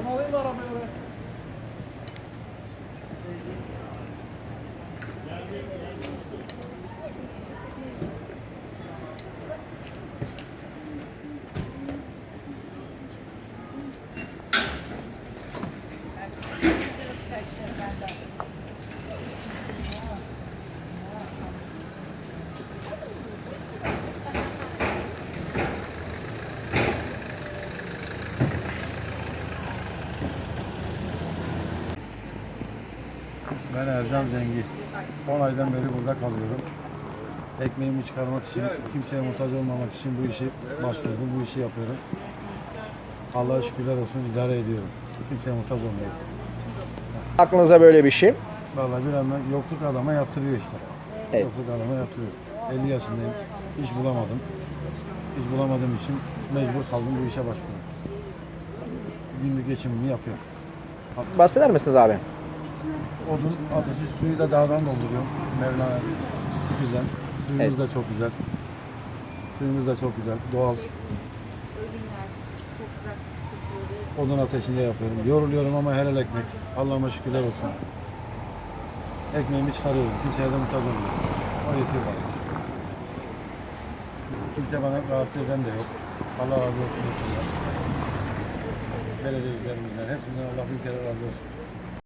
Onu alayım da arabayı oraya. Thank you. Ben Ercan Zengi. 10 aydan beri burada kalıyorum. Ekmeğimi çıkarmak için, kimseye muhtaç olmamak için bu işi başvurdum, bu işi yapıyorum. Allah'a şükürler olsun idare ediyorum. Kimseye muhtaç olmuyorum. Aklınıza böyle bir şey. Vallahi bir anda yokluk adama yaptırıyor işte. Evet. Yokluk adama yaptırıyor. 50 yaşındayım, iş bulamadım. İş bulamadığım için mecbur kaldım bu işe başvurdum. Günlük geçimimi yapıyorum. Bahseder misiniz abi? Odun, ateşi, suyu da dağdan dolduruyorum. Mevlana Sipil'den. Suyumuz Evet. da çok güzel. Suyumuz da çok güzel. Doğal. Odun ateşinde yapıyorum. Yoruluyorum ama helal ekmek. Allah'ıma şükürler olsun. Ekmeğimi çıkarıyorum. Kimseye de muhtaç olmuyorum. O yetiyor bana. Kimse bana rahatsız eden de yok. Allah razı olsun hepsinden. Belediyecilerimizden, hepsinden Allah bir kere razı olsun.